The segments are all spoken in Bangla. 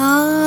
দুঃখ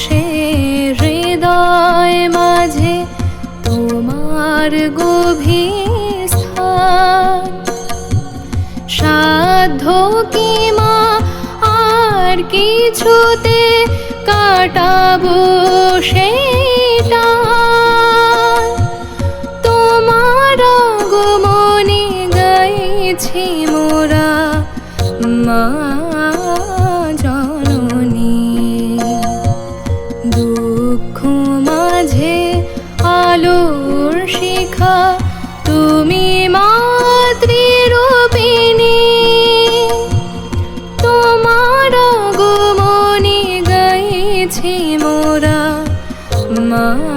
বাংলাদেশে হৃদয় মাঝে তোমার গভীর স্থান সাধ্য কি মা আর কিছুতে কাটাবো সেটা গাইছি মোরা মা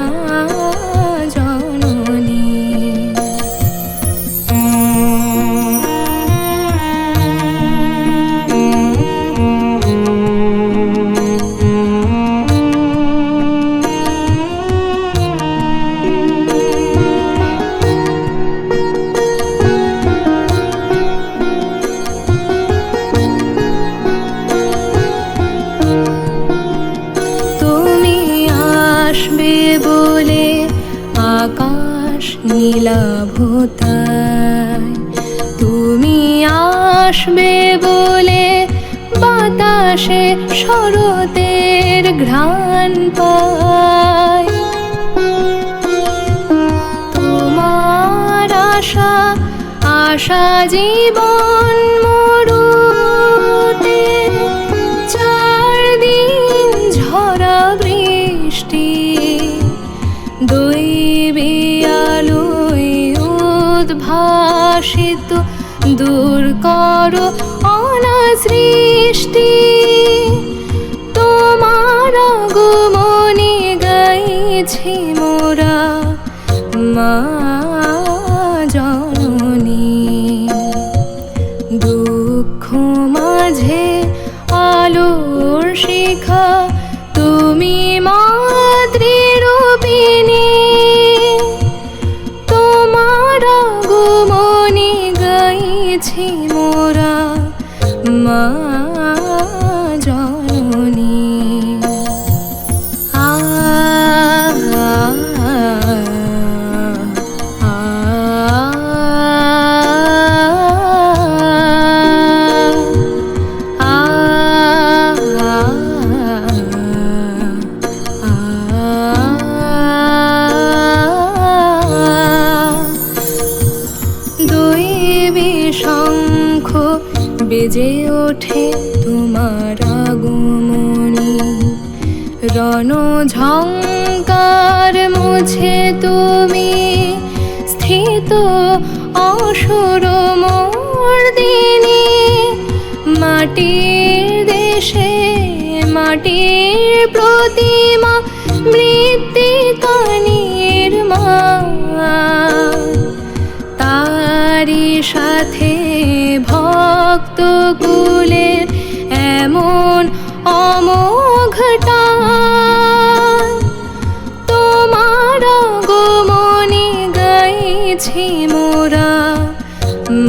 আকাশ নীলাভতায়। তুমি আসবে বলে বাতাসে শরতের ঘ্রাণ পায়। তোমার আশা আশা জীবন উদ্ভাসিত দূর করো অনাসৃষ্টি তোমার গুমনি গাইছি মোরা মা মোরা মা রণঝঙ্কার মুছে তুমি। স্থিত অসুর মর্দিনী মাটির দেশে মাটির প্রতিমা মৃত্তিকানির মা। তারি সাথে ভক্ত কুলের এমন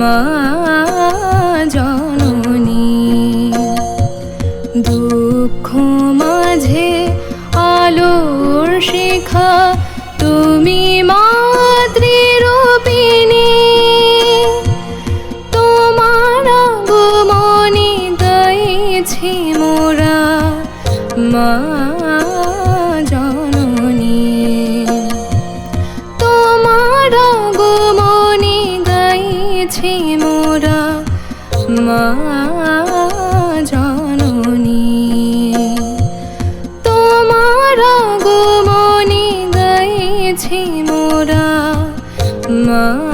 মা জননী। দুঃখ মাঝে আলোর শিখা, তুমি মাতৃরূপিণী। তোমার আগমনে গাইছি মোরা, মা জননী। তোমার আগমনে আছি মোরা মা জননী। তোমার গোমনি গাইছি মোরা মা